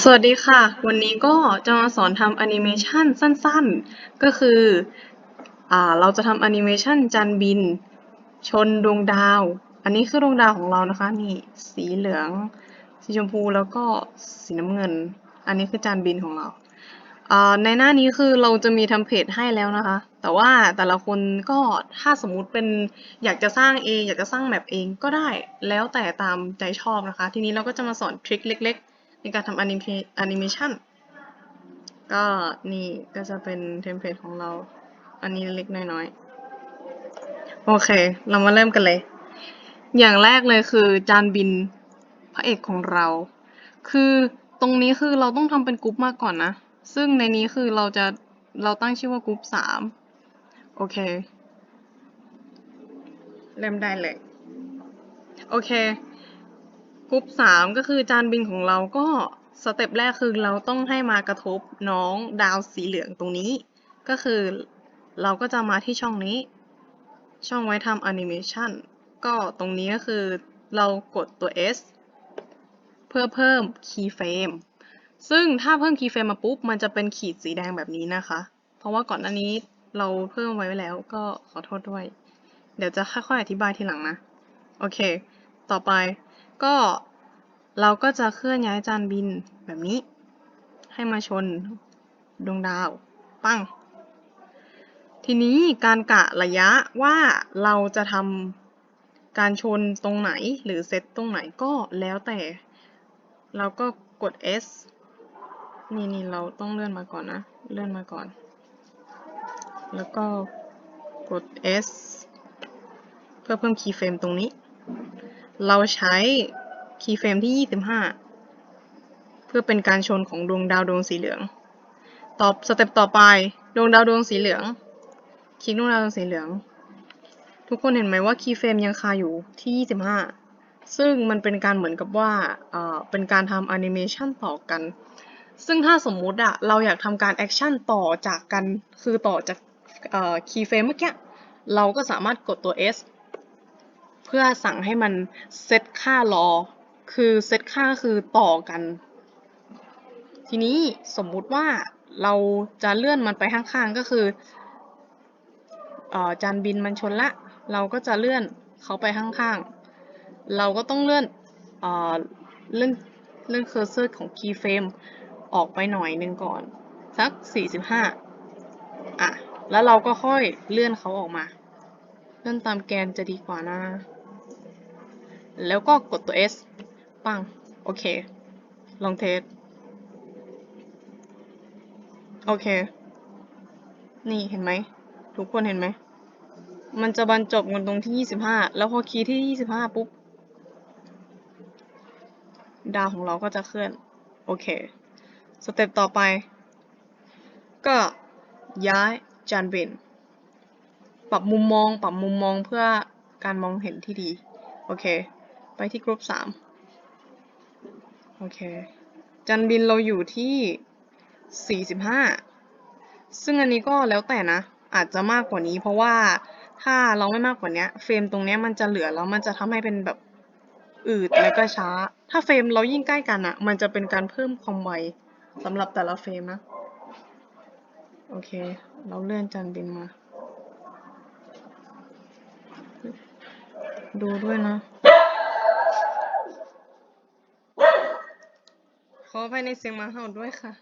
สวัสดีค่ะ วันนี้ก็จะมาสอนทำแอนิเมชันสั้นๆ ก็คืออ่าเราจะทำแอนิเมชันจานบิน ชนดวงดาว อันนี้คือดวงดาวของเรานะคะ นี่สีเหลือง สีชมพูแล้วก็สีน้ำเงิน อันนี้คือจานบินของเรา ในหน้านี้คือเราจะมีทมเพลตให้แล้วนะคะ แต่ว่าแต่ละคนก็ถ้าสมมุติเป็นอยากจะสร้างเอง อยากจะสร้างแมปเองก็ได้แล้วแต่ตามใจชอบนะคะ ทีนี้เราก็จะมาสอนทริคเล็ก ๆ ในการทำแอนิเมแอนิเมชันก็นี่ก็จะเป็นเทมเพลตของเรา อันนี้เล็กน้อยๆ โอเค เรามาเริ่มกันเลย อย่างแรกเลยคือจานบินพระเอกของเรา คือตรงนี้คือเราต้องทำเป็นกรุ๊ปมาก่อนนะ ซึ่งในนี้คือเราจะเราตั้งชื่อว่ากรุ๊ปสามโอเค เริ่มได้เลย โอเค กรุ๊ปสามก็คือจานบินของเราก็สเต็ปแรกคือเราต้องให้มากระทบน้องดาวสีเหลืองตรงนี้ ก็คือเราก็จะมาที่ช่องนี้ ช่องไว้ทำแอนิเมชันก็ตรงนี้ก็คือเรากดตัว S เพื่อเพิ่มคีย์เฟรมซึ่งถ้าเพิ่มคีย์เฟรมมาปุ๊บ มันจะเป็นขีดสีแดงแบบนี้นะคะ เพราะว่าก่อนหน้านี้เราเพิ่มไว้แล้วก็ขอโทษด้วย เดี๋ยวจะค่อยๆอธิบายทีหลังนะ โอเค ต่อไป ก็เราก็จะเคลื่อนย้ายจานบินแบบนี้ ให้มาชนดวงดาว ปั้ง ทีนี้การกะระยะว่าเราจะทำการชนตรงไหนหรือเซตตรงไหนก็แล้วแต่ เราก็กด S นี่นี่เราต้องเลื่อนมาก่อนนะ เลื่อนมาก่อน แล้วก็กด S เพื่อเพิ่มคีย์เฟรมตรงนี้ เราใช้คีย์เฟรมที่ 25 เพื่อเป็นการชนของดวงดาวดวงสีเหลืองต่อสเต็ปต่อไปดวงดาวดวงสีเหลือง คลิกดวงดาวดวงสีเหลือง ทุกคนเห็นไหมว่าคีย์เฟรมยังคาอยู่ที่ 25 ซึ่งมันเป็นการเหมือนกับว่าเอ่อเป็นการทำแอนิเมชันต่อกัน ซึ่งถ้าสมมุติอะเราอยากทำการแอคชั่นต่อจากกัน คือต่อจากคีย์เฟรมเมื่อกี้ เราก็สามารถกดตัว S พื่อสั่งให้มันเซตค่ารอ คือเซตค่าคือต่อกัน ทีนี้สมมุติว่าเราจะเลื่อนมันไปข้างๆก็คืออจานบินมันชนละ เราก็จะเลื่อนเขาไปข้างๆ เราก็ต้องเลื่อนเอ่อเลื่อนเลื่อนเคอร์เซอร์ของคีย์เฟรมออกไปหน่อยหนึ่งก่อน สัก 45 อะ แล้วเราก็ค่อยเลื่อนเขาออกมา เลื่อนตามแกนจะดีกว่านะ แล้วก็กดตัว S ปัง โอเค ลองเทส โอเค นี่เห็นไหม ทุกคนเห็นไหม มันจะบรรจบกันตรงที่ 25 แล้วพอคีย์ที่ 25 ปุ๊บ ดาวของเราก็จะเคลื่อน โอเค สเต็ปต่อไป ก็ย้ายจานบินปรับมุมมอง ปรับมุมมองเพื่อการมองเห็นที่ดี โอเค ไปที่กรุ๊ปสามโอเค จันบินเราอยู่ที่45ซึ่งอันนี้ก็แล้วแต่นะ อาจจะมากกว่านี้ เพราะว่าถ้าเราไม่มากกว่านี้เฟรมตรงนี้มันจะเหลือแล้วมันจะทำให้เป็นแบบอืดแล้วก็ช้า ถ้าเฟรมเรายิ่งใกล้กันอะมันจะเป็นการเพิ่มความไวสำหรับแต่ละเฟรมนะ โอเค เราเลื่อนจันบินมา ดูด้วยนะ ขอไปในเสียงหมาเห่าด้วยค่ะ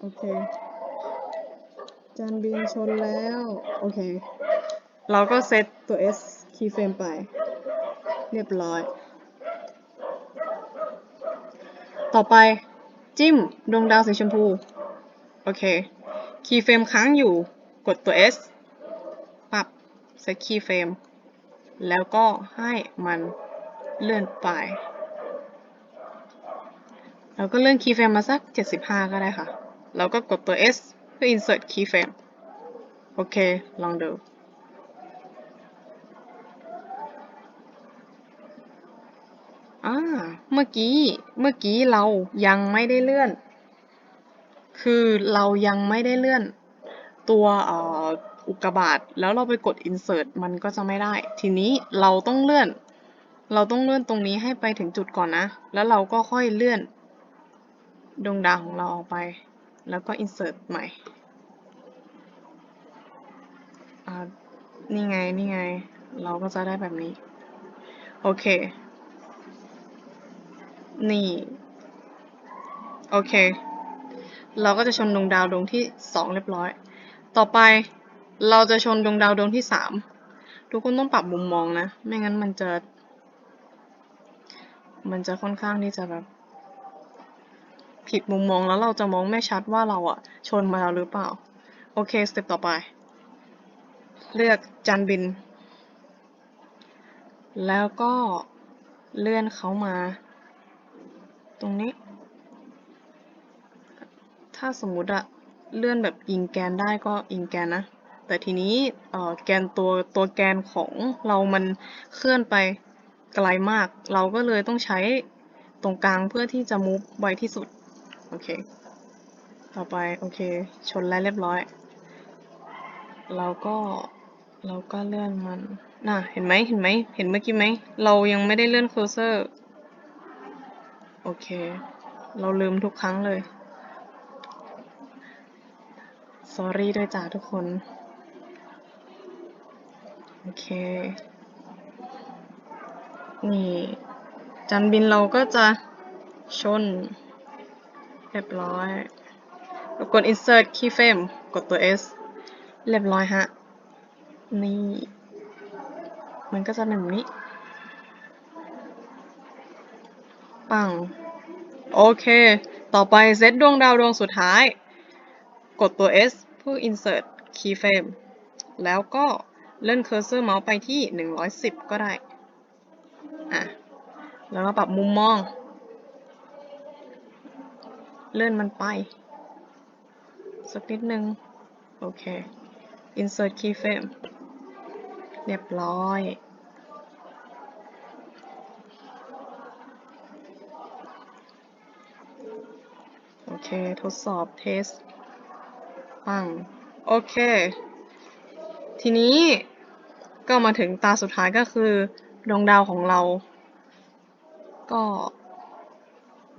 โอเค จานบินชนแล้ว โอเค เราก็เซตตัว S keyframe ไป เรียบร้อย ต่อไปจิ้มดวงดาวสีชมพู โอเค คีย์เฟรมค้างอยู่ กดตัว S ปรับเซตคีย์เฟรม แล้วก็ให้มันเลื่อนไปแล้วก็เลื่อนคีย์เฟรมมาสัก 75 ก็ได้ค่ะ แล้วก็กดตัว S เพื่อ insert keyframe โอเค ลองดู อ่า เมื่อกี้ เมื่อกี้เรายังไม่ได้เลื่อน คือเรายังไม่ได้เลื่อน ตัวอุกกาบาตแล้วเราไปกด insert มันก็จะไม่ได้ ทีนี้เราต้องเลื่อน เราต้องเลื่อนตรงนี้ให้ไปถึงจุดก่อนนะ แล้วเราก็ค่อยเลื่อนดวงดาวของเราออกไป แล้วก็ insert ใหม่นี่ไง นี่ไง เราก็จะได้แบบนี้ โอเค นี่ โอเค เราก็จะชนดวงดาวดวงที่สองเรียบร้อย ต่อไปเราจะชนดวงดาวดวงที่สามทุกคนต้องปรับมุมมองนะ ไม่งั้นมันจะ มันจะค่อนข้างที่จะแบบ ผิดมุมมองแล้วเราจะมองไม่ชัดว่าเราอะชนมาแล้วหรือเปล่า โอเค สเต็ปต่อไป เลือกจานบิน แล้วก็เลื่อนเขามา ตรงนี้ ถ้าสมมุติอะ เลื่อนแบบยิงแกนได้ก็ยิงแกนนะ แต่ทีนี้เออแกนตัวตัวแกนของเรามันเคลื่อนไปไกลมาก เราก็เลยต้องใช้ตรงกลางเพื่อที่จะมูฟไวที่สุด โอเค ต่อไป โอเค ชนแล้วเรียบร้อย เราก็เราก็เลื่อนมัน น่ะ เห็นไหมเห็นไหม เห็นเมื่อกี้ไหม เรายังไม่ได้เลื่อน cursor โอเค เราลืมทุกครั้งเลย sorry ด้วยจ้าทุกคน โอเค นี่ จานบินเราก็จะชน เรียบร้อยกด insert keyframe กดตัว S เรียบร้อยฮะ นี่ มันก็จะเป็นแบบนี้ ปัง โอเค ต่อไปเซตดวงดาวดวงสุดท้าย กดตัว S เพื่อ insert keyframe แล้วก็เลื่อนเคอร์เซอร์เมาส์ไปที่ 110 ก็ได้ อะ แล้วมาปรับมุมมอง เลื่อนมันไป สักนิดนึง โอเค insert keyframe เรียบร้อย โอเค ทดสอบเทสปังโอเค ทีนี้ก็มาถึงตาสุดท้ายก็คือ ดวงดาวของเรา ก็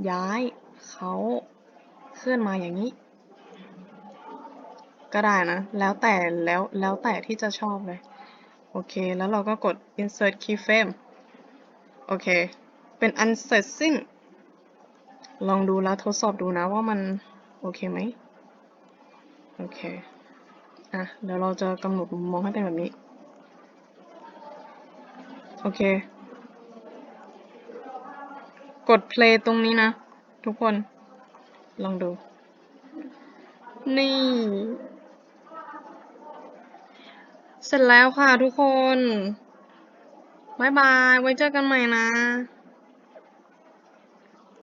ย้ายเขาเคลื่อนมาอย่างนี้ ก็ได้นะ แล้วแต่แล้วแล้วแต่ที่จะชอบเลย โอเค แล้วเราก็กด insert keyframe โอเค เป็นอันเสร็จสิ้น ลองดูแล้วทดสอบดูนะว่ามัน โอเคไหม โอเค อะ เดี๋ยวเราจะกำหนดมุมมองให้เป็นแบบนี้ โอเค กด play ตรงนี้นะ ทุกคน ลองดู นี่ เสร็จแล้วค่ะทุกคนบายบาย ไว้เจอกันใหม่นะ